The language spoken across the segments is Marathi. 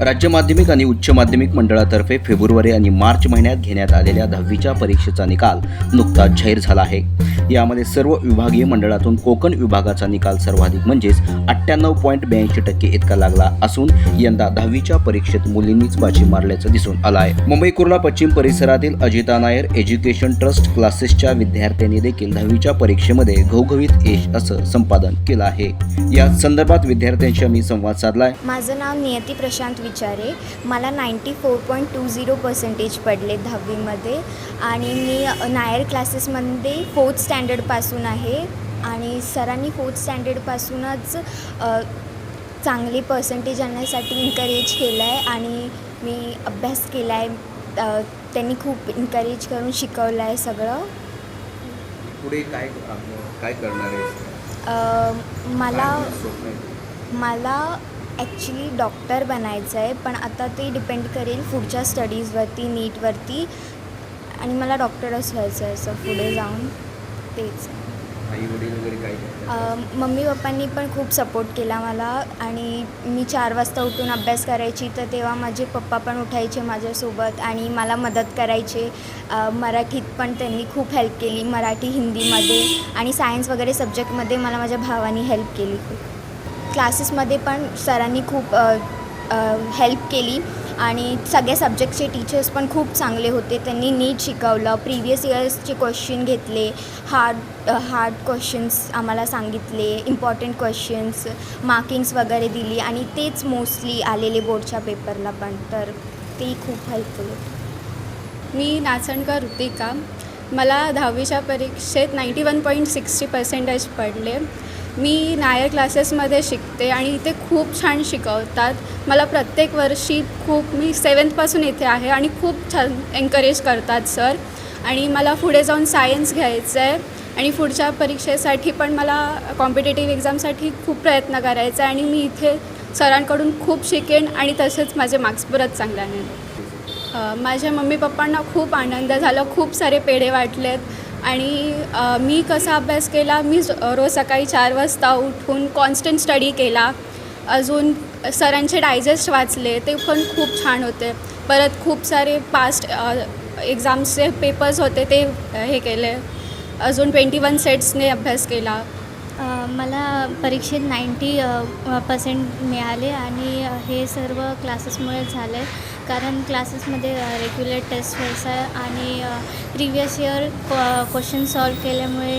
राज्य माध्यमिक आणि उच्च माध्यमिक मंडळातर्फे फेब्रुवारी आणि मार्च महिन्यात घेण्यात आलेल्या दहावीच्या परीक्षेचा निकाल नुकताच जाहीर झाला आहे. यामध्ये सर्व विभागीय मंडळातून कोकण विभागाचा निकाल सर्वाधिक म्हणजेच अठ्ठ्याण्णव पॉईंट ब्याऐंशी टक्के इतका लागला असून यंदा दहावीच्या परीक्षेत मुलींनीच बाजी मारल्याचं दिसून आलं आहे मुंबई कुर्ला पश्चिम परिसरातील अजिता नायर एज्युकेशन ट्रस्ट क्लासेसच्या विद्यार्थ्यांनी देखील दहावीच्या परीक्षेमध्ये घवघवीत यश असं संपादन केलं आहे. या संदर्भात विद्यार्थ्यांशी मी संवाद साधलाय. माझं नाव नियती प्रशांत विचारे मला ninety four point two zero percentage पडले दहावीमध्ये. आणि मी नायर क्लासेसमध्ये फोर्थ स्टँडर्डपासून आहे. आणि सरांनी फोर्थ स्टँडर्डपासूनच चांगले पर्सेंटेज आणण्यासाठी इन्करेज केलं आहे आणि मी अभ्यास केला आहे त्यांनी खूप इन्करेज करून शिकवलं आहे सगळं. पुढे काय काय करणार अ, मला मला ॲक्च्युली डॉक्टर बनायचं आहे पण आता ते डिपेंड करेल पुढच्या स्टडीजवरती नीटवरती आणि मला डॉक्टरच व्हायचं आहे असं पुढे जाऊन तेच. मम्मी पप्पांनी पण खूप सपोर्ट केला मला. आणि मी चार वाजता उठून अभ्यास करायची तर तेव्हा माझे पप्पा पण उठायचे माझ्यासोबत आणि मला मदत करायचे. मराठीत पण त्यांनी खूप हेल्प केली मराठी हिंदीमध्ये आणि सायन्स वगैरे सब्जेक्टमध्ये मला माझ्या भावाने हेल्प केली खूप. क्लासेसमध्ये पण सरांनी खूप हेल्प केली. आणि सगळ्या सब्जेक्टचे टीचर्स पण खूप चांगले होते. त्यांनी नीट शिकवलं. प्रिव्हियस इयर्सचे क्वेश्चन घेतले. हार्ड हार्ड क्वेश्चन्स आम्हाला सांगितले. इम्पॉर्टंट क्वेश्चन्स मार्किंग्स वगैरे दिली. आणि तेच मोस्टली आलेले बोर्डच्या पेपरला पण. तर ते खूप हेल्पफुल मी नाचणकर ऋतिका मला दहावीच्या परीक्षेत ninety one point sixty percentage पडले. मी नायर क्लासेसमध्ये शिकते आणि इथे खूप छान शिकवतात. मला प्रत्येक वर्षी खूप मी सेवन्थपासून इथे आहे आणि खूप छान एन्करेज करतात सर आणि मला पुढे जाऊन सायन्स घ्यायचं आहे आणि पुढच्या परीक्षेसाठी पण मला कॉम्पिटेटिव्ह एक्झामसाठी खूप प्रयत्न करायचा आहे आणि मी इथे सरांकडून खूप शिकेन आणि तसेच माझे मार्क्स परत चांगल्याने माझ्या मम्मी पप्पांना खूप आनंद झाला खूप सारे पेढे वाटलेत. आणि मी कसा अभ्यास केला मी रोज सकाळी चार वाजता उठून कॉन्स्टंट स्टडी केला. अजून सरांचे डायजेस्ट वाचले ते पण खूप छान होते. परत खूप सारे पास्ट एक्झाम्सचे पेपर्स होते ते हे केले. अजून ट्वेंटी वन सेट्सने अभ्यास केला. मला परीक्षेत नाईंटी पर्सेंट मिळाले आणि हे सर्व क्लासेसमुळे झाले. कारण क्लासेसमध्ये रेग्युलर टेस्ट व्हायचा आहे आणि प्रिवियस इयर क्वेश्चन सॉल्व केल्यामुळे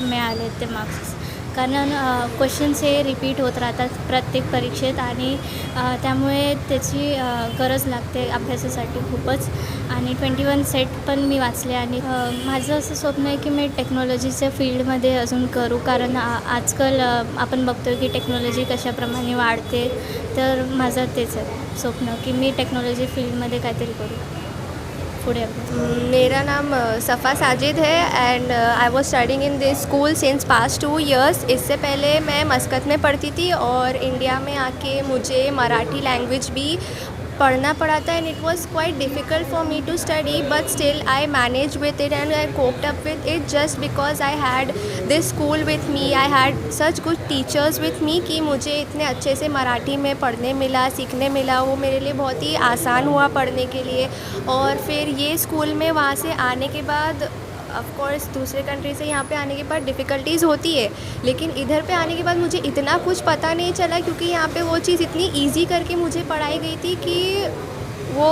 मिळाले ते मार्क्स कारण क्वेश्चन्स हे रिपीट होत राहतात प्रत्येक परीक्षेत आणि त्यामुळे त्याची गरज लागते अभ्यासासाठी खूपच. आणि ट्वेंटी वन सेट पण मी वाचले आणि माझं असं स्वप्न आहे की मी टेक्नॉलॉजीच्या फील्डमध्ये अजून करू. कारण आ आजकाल आपण बघतो की टेक्नॉलॉजी कशाप्रमाणे वाढते. तर माझं तेच आहे स्वप्न की मी टेक्नॉलॉजी फील्डमध्ये काहीतरी करू. अभ्यास मेरा नाम सफ़ा साजिद है and I was studying in this school since past two years इससे पहले मैं मस्कत में पढ़ती थी और इंडिया में आके मुझे मराठी लैंग्वेज भी पढ़ना पड़ा था and it was quite difficult for me to study but still I manage with it and I coped up with it just because I had this school with me I had such good teachers with me कि मुझे इतने अच्छे से मराठी में पढ़ने मिला, सीखने मिला। वो मेरे लिए बहुत ही आसान हुआ पढ़ने के लिए। और फिर ये स्कूल में वहाँ से आने के बाद ऑफ़ कोर्स दूसरे कंट्री से यहाँ पे आने के बाद डिफ़िकल्टीज़ होती है, लेकिन इधर पे आने के बाद मुझे इतना कुछ पता नहीं चला क्योंकि यहाँ पे वो चीज़ इतनी इजी करके मुझे पढ़ाई गई थी कि वो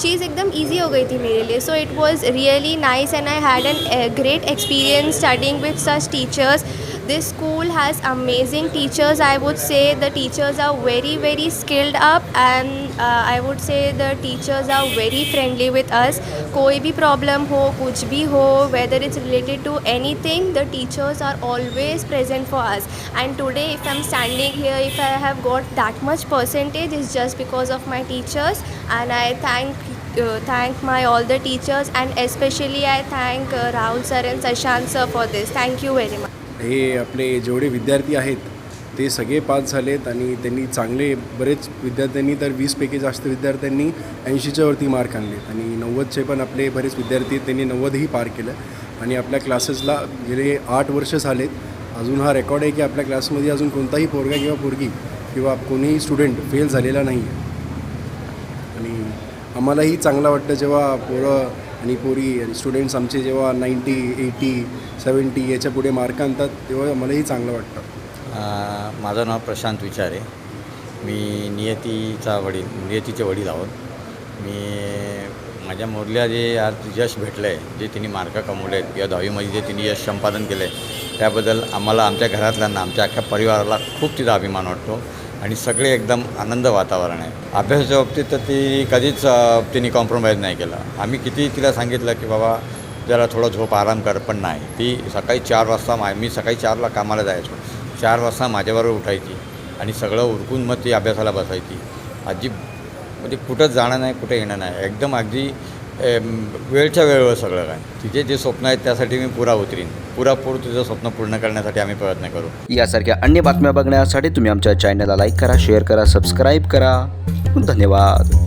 चीज़ एकदम इजी हो गई थी मेरे लिए। So it was really nice and I had an great experience starting with such teachers this school has amazing teachers i would say the teachers are very very skilled up and uh, i would say the teachers are very friendly with us koi bhi problem ho kuch bhi ho whether it's related to anything the teachers are always present for us and today if i'm standing here if i have got that much percentage is just because of my teachers and i thank uh, thank my all the teachers and especially I thank uh, Rahul sir and Sashant sir for this. Thank you very much. हे आपले जेवढे विद्यार्थी आहेत ते सगळे पास झालेत आणि त्यांनी चांगले बरेच विद्यार्थ्यांनी तर वीसपैकी जास्त विद्यार्थ्यांनी ऐंशीच्या वरती मार्क आणले आणि नव्वदचे पण आपले बरेच विद्यार्थी आहेत, त्यांनी नव्वदही पार केलं. आणि आपल्या क्लासेसला गेले आठ वर्ष झालेत. अजून हा रेकॉर्ड आहे की आपल्या क्लासमध्ये अजून कोणताही पोरगा किंवा पोरगी किंवा कोणीही स्टुडंट फेल झालेला नाही आहे आणि आम्हालाही चांगलं वाटतं जेव्हा पोरं आणि पोरी आणि स्टुडंट्स आमचे जेव्हा नाईंटी एटी सेवन्टी याच्यापुढे मार्क आणतात तेव्हा मलाही चांगलं वाटतं. माझं नाव प्रशांत विचारे. मी नियतीचा वडील नियतीचे वडील आहोत. मी माझ्या मुरल्या जे आज यश भेटलं आहे जे तिने मार्क कमवले आहेत किंवा दहावीमध्ये जे तिने यश संपादन केलं आहे त्याबद्दल आम्हाला आमच्या घरातल्यांना आमच्या अख्ख्या परिवाराला खूप तिचा अभिमान वाटतो. आणि सगळे एकदम आनंद वातावरण आहे. अभ्यासाच्या बाबतीत तर ती कधीच तिने कॉम्प्रोमाइज नाही केला. आम्ही किती तिला सांगितलं की बाबा जरा थोडं झोप आराम कर. पण नाही. ती सकाळी चार वाजता मा मी सकाळी चारला कामाला जायचो. चार वाजता माझ्याबरोबर उठायची आणि सगळं उरकून मग ती अभ्यासाला बसायची. अजिब म्हणजे कुठंच जाणं नाही कुठं येणं नाही. एकदम अगदी वेळच्या वेळेवर सगळं काय. तुझे जे स्वप्न आहेत त्यासाठी मी पुरा उतरीन. पुरापूर तुझं स्वप्न पूर्ण करण्यासाठी आम्ही प्रयत्न करू. यासारख्या अन्य बातम्या बघण्यासाठी तुम्ही आमच्या चॅनलला लाईक करा शेअर करा सबस्क्राईब करा. धन्यवाद.